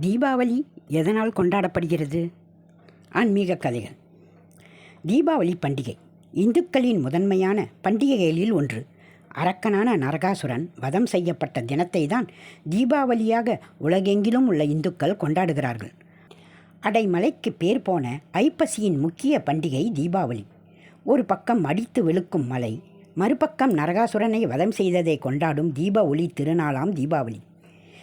தீபாவளி எதனால் கொண்டாடப்படுகிறது? ஆன்மீக கதைகள். தீபாவளி பண்டிகை இந்துக்களின் முதன்மையான பண்டிகைகளில் ஒன்று. அரக்கனான நரகாசுரன் வதம் செய்யப்பட்ட தினத்தை தான் தீபாவளியாக உலகெங்கிலும் உள்ள இந்துக்கள் கொண்டாடுகிறார்கள். அடைமலைக்கு பேர் போன ஐப்பசியின் முக்கிய பண்டிகை தீபாவளி. ஒரு பக்கம் அடித்து வெளுக்கும் மலை மறுபக்கம் நரகாசுரனை வதம் செய்ததை கொண்டாடும் தீப ஒளி திருநாளாம் தீபாவளி.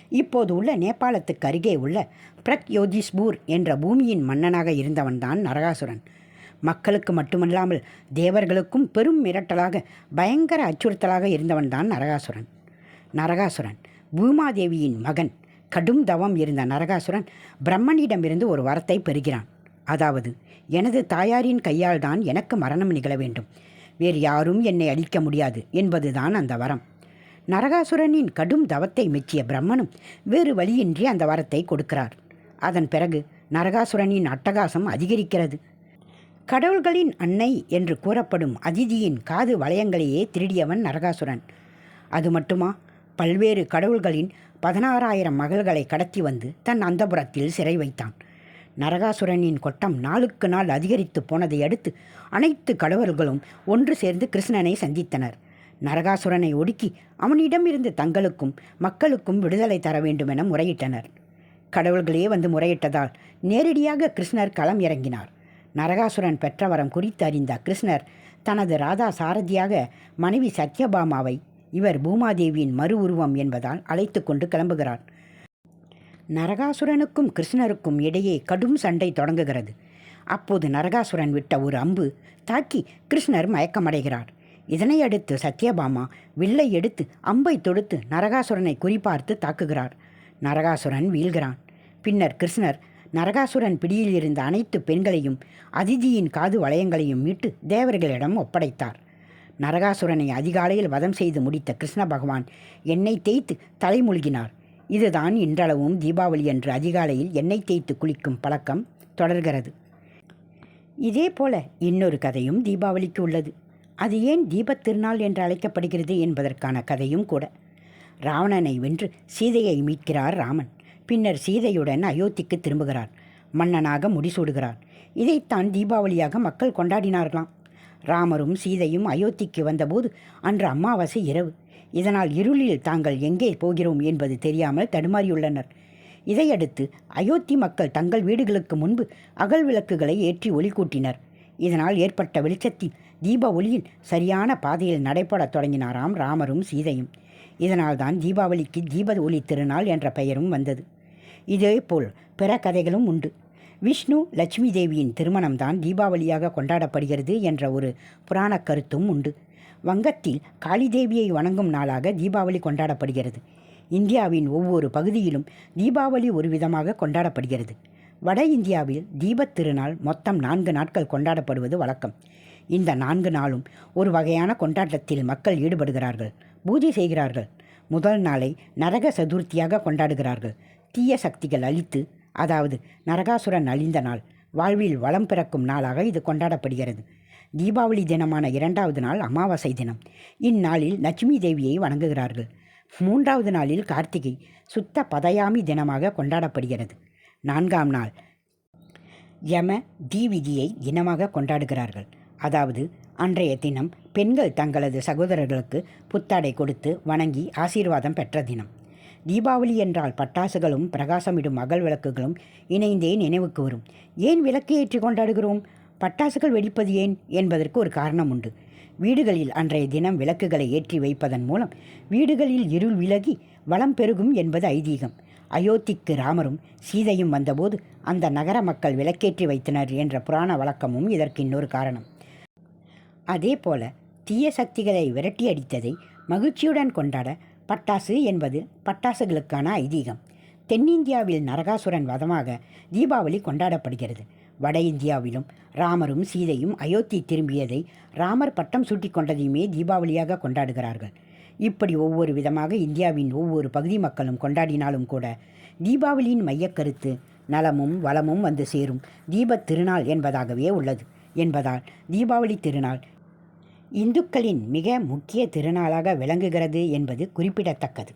இப்போது உள்ள நேபாளத்துக்கு அருகே உள்ள பிரக்யோதிஸ்பூர் என்ற பூமியின் மன்னனாக இருந்தவன்தான் நரகாசுரன். மக்களுக்கு மட்டுமல்லாமல் தேவர்களுக்கும் பெரும் மிரட்டலாக பயங்கர அச்சுறுத்தலாக இருந்தவன்தான் நரகாசுரன். நரகாசுரன் பூமாதேவியின் மகன் கடும் தவம் இருந்த நரகாசுரன் பிரம்மனிடமிருந்து ஒரு வரத்தை பெறுகிறான். அதாவது எனது தாயாரின் கையால் தான் எனக்கு மரணம் நிகழ வேண்டும். வேறு யாரும் என்னை அழிக்க முடியாது என்பதுதான் அந்த வரம். நரகாசுரனின் கடும் தவத்தை மெச்சிய பிரம்மனும் வேறு வழியின்றி அந்த வரத்தை கொடுக்கிறார். அதன் பிறகு நரகாசுரனின் அட்டகாசம் அதிகரிக்கிறது. கடவுள்களின் அன்னை என்று கூறப்படும் அதிதியின் காது வளையங்களையே திருடியவன் நரகாசுரன். அது மட்டுமா? பல்வேறு கடவுள்களின் பதினாறாயிரம் மகள்களை கடத்தி வந்து தன் அந்தபுரத்தில் சிறை வைத்தான். நரகாசுரனின் கொட்டம் நாளுக்கு நாள் அதிகரித்து போனதை அடுத்து அனைத்து கடவுள்களும் ஒன்று சேர்ந்து கிருஷ்ணனை சந்தித்தனர். நரகாசுரனை ஒடுக்கி அவனிடமிருந்து தங்களுக்கும் மக்களுக்கும் விடுதலை தர வேண்டுமென முறையிட்டனர். கடவுள்களே வந்து முறையிட்டதால் நேரடியாக கிருஷ்ணர் களம் இறங்கினார். நரகாசுரன் பெற்ற வரம் குறித்து அறிந்த கிருஷ்ணர் தனது ராதா சாரதியாக மனைவி சத்யபாமாவை இவர் பூமாதேவியின் மறு உருவம் என்பதால் அழைத்து கொண்டு கிளம்புகிறார். நரகாசுரனுக்கும் கிருஷ்ணருக்கும் இடையே கடும் சண்டை தொடங்குகிறது. அப்போது நரகாசுரன் விட்ட ஒரு அம்பு தாக்கி கிருஷ்ணர் மயக்கமடைகிறார். இதனை அடுத்து சத்யபாமா வில்லை எடுத்து அம்பை தொடுத்து நரகாசுரனை குறிப்பார்த்து தாக்குகிறார். நரகாசுரன் வீழ்கிறான். பின்னர் கிருஷ்ணர் நரகாசுரன் பிடியில் இருந்த அனைத்து பெண்களையும் அதிதியின் காது வளையங்களையும் மீட்டு தேவர்களிடம் ஒப்படைத்தார். நரகாசுரனை அதிகாலையில் வதம் செய்து முடித்த கிருஷ்ண பகவான் எண்ணெய் தேய்த்து தலைமுழுகினார். இதுதான் இன்றளவும் தீபாவளி அன்று அதிகாலையில் எண்ணெய் தேய்த்து குளிக்கும் பழக்கம் தொடர்கிறது. இதே போல இன்னொரு கதையும் தீபாவளிக்கு உள்ளது. அது ஏன் தீபத் திருநாள் என்று அழைக்கப்படுகிறது என்பதற்கான கதையும் கூட. ராவணனை வென்று சீதையை மீட்கிறார் ராமன். பின்னர் சீதையுடன் அயோத்திக்கு திரும்புகிறார். மன்னனாக முடிசூடுகிறார். இதைத்தான் தீபாவளியாக மக்கள் கொண்டாடினார்களாம். ராமரும் சீதையும் அயோத்திக்கு வந்தபோது அன்று அமாவாசை இரவு. இதனால் இருளில் தாங்கள் எங்கே போகிறோம் என்பது தெரியாமல் தடுமாறியுள்ளனர். இதையடுத்து அயோத்தி மக்கள் தங்கள் வீடுகளுக்கு முன்பு அகல் விளக்குகளை ஏற்றி ஒளி கூட்டினர் இதனால் ஏற்பட்ட வெளிச்சத்தில் தீப ஒளியில் சரியான பாதையில் நடைபெறத் தொடங்கினாராம் ராமரும் சீதையும். இதனால்தான் தீபாவளிக்கு தீப ஒளி திருநாள் என்ற பெயரும் வந்தது. இதேபோல் பிற கதைகளும் உண்டு. விஷ்ணு லட்சுமி தேவியின் திருமணம்தான் தீபாவளியாக கொண்டாடப்படுகிறது என்ற ஒரு புராணக் கருத்தும் உண்டு. வங்கத்தில் காளி தேவியை வணங்கும் நாளாக தீபாவளி கொண்டாடப்படுகிறது. இந்தியாவின் ஒவ்வொரு பகுதியிலும் தீபாவளி ஒரு விதமாக கொண்டாடப்படுகிறது. வட இந்தியாவில் தீபத் திருநாள் மொத்தம் நான்கு நாட்கள் கொண்டாடப்படுவது வழக்கம். இந்த நான்கு நாளும் ஒரு வகையான கொண்டாட்டத்தில் மக்கள் ஈடுபடுகிறார்கள் பூஜை செய்கிறார்கள். முதல் நாளை நரக சதுர்த்தியாக கொண்டாடுகிறார்கள். தீய சக்திகள் அழித்து அதாவது நரகாசுரன் அழிந்த நாள் வாழ்வில் வளம் பிறக்கும் நாளாக இது கொண்டாடப்படுகிறது. தீபாவளி தினமான இரண்டாவது நாள் அமாவாசை தினம். இந்நாளில் லட்சுமி தேவியை வணங்குகிறார்கள். மூன்றாவது நாளில் கார்த்திகை சுத்த பதயாமி தினமாக கொண்டாடப்படுகிறது. நான்காம் நாள். யம தீவிதியை தினமாக கொண்டாடுகிறார்கள். அதாவது அன்றைய தினம் பெண்கள் தங்களது சகோதரர்களுக்கு புத்தாடை கொடுத்து வணங்கி ஆசீர்வாதம் பெற்ற தினம். தீபாவளி என்றால் பட்டாசுகளும் பிரகாசமிடும் அகல் விளக்குகளும் இணைந்தே நினைவுக்கு வரும். ஏன் விளக்கு ஏற்றி கொண்டாடுகிறோம்? பட்டாசுகள் வெடிப்பது ஏன்? என்பதற்கு ஒரு காரணம் உண்டு. வீடுகளில் அன்றைய தினம் விளக்குகளை ஏற்றி வைப்பதன் மூலம் வீடுகளில் இருள் விலகி வளம் பெருகும் என்பது ஐதீகம். அயோத்திக்கு ராமரும் சீதையும் வந்தபோது அந்த நகர மக்கள் விளக்கேற்றி வைத்தனர் என்ற புராண வழக்கமும் இதற்கு இன்னொரு காரணம். அதே போல தீய சக்திகளை விரட்டி அடித்ததை மகிழ்ச்சியுடன் கொண்டாட பட்டாசு என்பது பட்டாசுகளுக்கான ஐதீகம். தென்னிந்தியாவில் நரகாசுரன் வதமாக தீபாவளி கொண்டாடப்படுகிறது. வட இந்தியாவிலும் ராமரும் சீதையும் அயோத்தி திரும்பியதை ராமர் பட்டம் சூட்டிக் கொண்டதையுமே தீபாவளியாக கொண்டாடுகிறார்கள். இப்படி ஒவ்வொரு விதமாக இந்தியாவின் ஒவ்வொரு பகுதி மக்களும் கொண்டாடினாலும் கூட தீபாவளியின் மையக்கருத்து நலமும் வளமும் வந்து சேரும். தீபத் திருநாள் என்பதாகவே உள்ளது. என்பதால் தீபாவளி திருநாள் இந்துக்களின் மிக முக்கிய திருநாளாக விளங்குகிறது என்பது குறிப்பிடத்தக்கது.